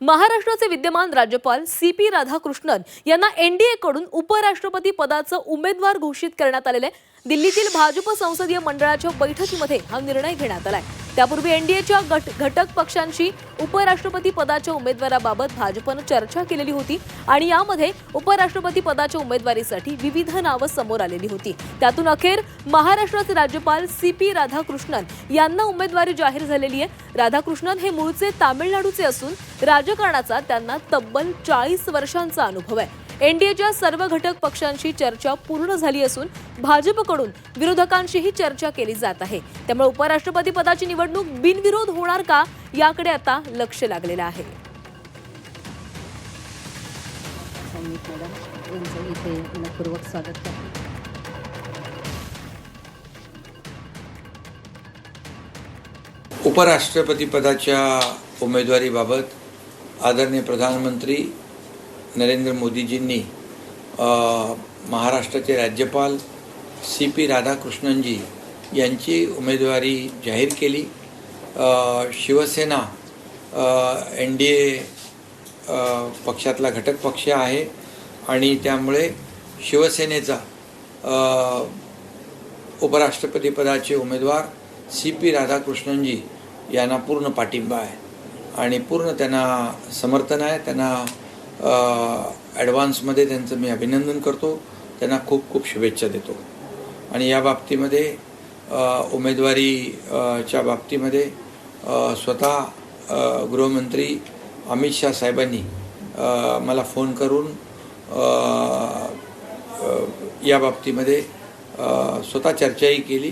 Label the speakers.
Speaker 1: महाराष्ट्राचे विद्यमान राज्यपाल सी पी राधाकृष्णन यांना एनडीए कडून उपराष्ट्रपती पदाचं उमेदवार घोषित करण्यात आलेलं आहे. दिल्लीतील भाजप संसदीय मंडळाच्या बैठकीमध्ये हा निर्णय घेण्यात आलाय. त्यापूर्वी एनडीएच्या गट घटक पक्षांशी उपराष्ट्रपती पदाच्या उमेदवाराबाबत भाजपनं चर्चा केलेली होती आणि यामध्ये उपराष्ट्रपती पदाच्या उमेदवारीसाठी विविध नावं समोर आलेली होती. त्यातून अखेर महाराष्ट्राचे राज्यपाल सी पी राधाकृष्णन यांना उमेदवारी जाहीर झालेली आहे. राधाकृष्णन हे मूळचे तामिळनाडूचे असून राजकारणाचा त्यांना तब्बल चाळीस वर्षांचा अनुभव आहे. एनडीएच्या सर्व घटक पक्षांशी चर्चा पूर्ण झाली असून भाजपकडून विरोधकांशीही चर्चा केली जात आहे. त्यामुळे उपराष्ट्रपती पदाची निवडणूक बिनविरोध होणार का याकडे आता लक्ष लागलेलं आहे.
Speaker 2: मनपूर्वक स्वागत करते
Speaker 3: उपराष्ट्रपती पदाच्या उमेदवारीबाबत आदरणीय प्रधानमंत्री नरेंद्र मोदीजींनी महाराष्ट्राचे राज्यपाल सी पी राधाकृष्णनजी यांची उमेदवारी जाहीर केली. शिवसेना एन डी ए पक्षातला घटक पक्ष आहे आणि त्यामुळे शिवसेनेचा उपराष्ट्रपतीपदाचे उमेदवार सी पी राधाकृष्णनजी यांना पूर्ण पाठिंबा आहे. आणि पूर्ण त्यांना समर्थन आहे त्यांना ॲडव्हान्समध्ये त्यांचं मी अभिनंदन करतो. त्यांना खूप खूप शुभेच्छा देतो. आणि या बाबतीमध्ये उमेदवारीच्या उमेदवारी च्या बाबतीमध्ये स्वतः गृहमंत्री अमित शाह साहेबांनी मला फोन करून या बाबतीमध्ये स्वतः चर्चाही केली.